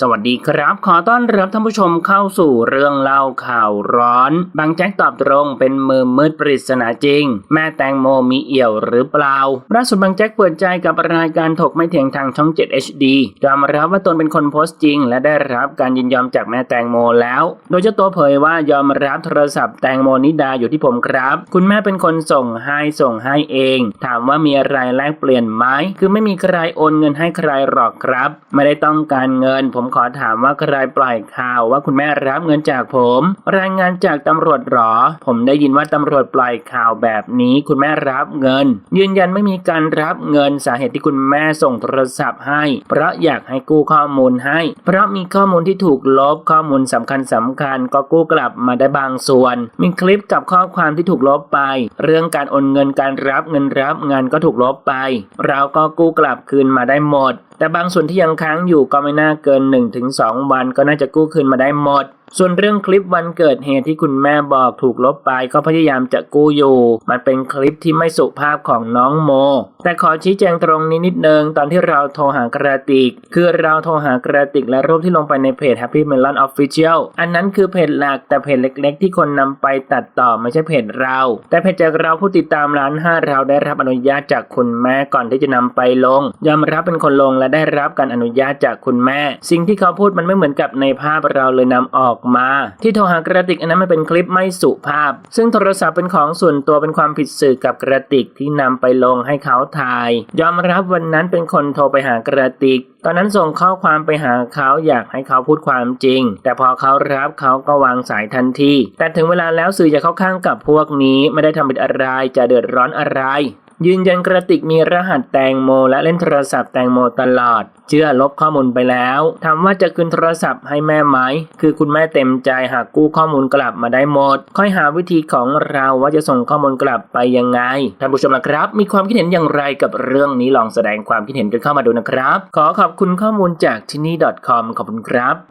สวัสดีครับ ขอต้อนรับท่านผู้ชมเข้าสู่เรื่องเล่าข่าวร้อน บางแจ็คตอบตรงเป็นมือมืดปริศนาจริง แม่แตงโมมีเอี่ยวหรือเปล่าล่าสุดบางแจ็คเปิดใจกับรายการถกไม่เถียงทางช่อง 7 HD ยอมรับว่าตนเป็นคนโพสต์จริง และได้รับการยินยอมจากแม่แตงโมแล้ว โดยเจ้าตัวเผยว่ายอมรับโทรศัพท์แตงโมนิดาอยู่ที่ผมครับ คุณแม่เป็นคนส่งให้ส่งให้เอง ถามว่ามีอะไรแลกเปลี่ยนไหมคือไม่มีใครโอนเงินให้ใครหรอกครับ ไม่ได้ต้องการเงินผมมขอถามว่าใครปล่อยข่าวว่าคุณแม่รับเงินจากผม รายงานจากตำรวจหรอ ผมได้ยินว่าตำรวจปล่อยข่าวแบบนี้ คุณแม่รับเงิน ยืนยันไม่มีการรับเงินสาเหตุที่คุณแม่ส่งโทรศัพท์ให้ เพราะอยากให้กู้ข้อมูลให้ เพราะมีข้อมูลที่ถูกลบข้อมูลสำคัญสำคัญ ก็กู้กลับมาได้บางส่วน มีคลิปกับข้อความที่ถูกลบไป เรื่องการโอนเงินการรับเงินรับงานก็ถูกลบไป เราก็กู้กลับคืนมาได้หมดแต่บางส่วนที่ยังค้างอยู่ก็ไม่น่าเกิน1-2 วันก็น่าจะกู้คืนมาได้หมด ส่วนเรื่องคลิปวันเกิดเหตุที่คุณแม่บอกถูกลบไปก็พยายามจะกู้อยู่ มันเป็นคลิปที่ไม่สุภาพของน้องโม แต่ขอชี้แจงตรงนี้นิดนึงตอนที่เราโทรหากระติก คือเราโทรหากระติกและรูปที่ลงไปในเพจ Happy Melon Official อันนั้นคือเพจหลักแต่เพจเล็ก ๆ ที่คนนำไปตัดต่อไม่ใช่เพจเรา แต่เพจจากเราผู้ติดตามล้านห้าเราได้รับอนุญาตจากคุณแม่ก่อนที่จะนำไปลง ยอมรับเป็นคนลงและได้รับการอนุญาตจากคุณแม่ สิ่งที่เขาพูดมันไม่เหมือนกับในภาพเราเลยนำออกมา ที่โทรหากระติกอันนั้นมันเป็นคลิปไม่สุภาพ ซึ่งโทรศัพท์เป็นของส่วนตัวเป็นความผิดสื่อกับกระติกที่นำไปลงให้เขาถ่าย ยอมรับวันนั้นเป็นคนโทรไปหากระติก ตอนนั้นส่งข้อความไปหาเขาอยากให้เขาพูดความจริง แต่พอเขารับเขาก็วางสายทันที แต่ถึงเวลาแล้วสื่อจะเข้าข้างกับพวกนี้ไม่ได้ทำผิดอะไรจะเดือดร้อนอะไร ยืนยันกระติกมีรหัสแตงโม และเล่นโทรศัพท์แตงโมตลอด เชื่อลบข้อมูลไปแล้วถามว่าจะคืนโทรศัพท์ให้แม่ไหม คือคุณแม่เต็มใจหากกู้ข้อมูลกลับมาได้หมด ค่อยหาวิธีของเราว่าจะส่งข้อมูลกลับไปยังไง ท่านผู้ชมนะครับ มีความคิดเห็นอย่างไรกับเรื่องนี้ลองแสดงความคิดเห็นกันเข้ามาดูนะครับ ขอขอบคุณข้อมูลจากที่นี่ .com ขอบคุณครับ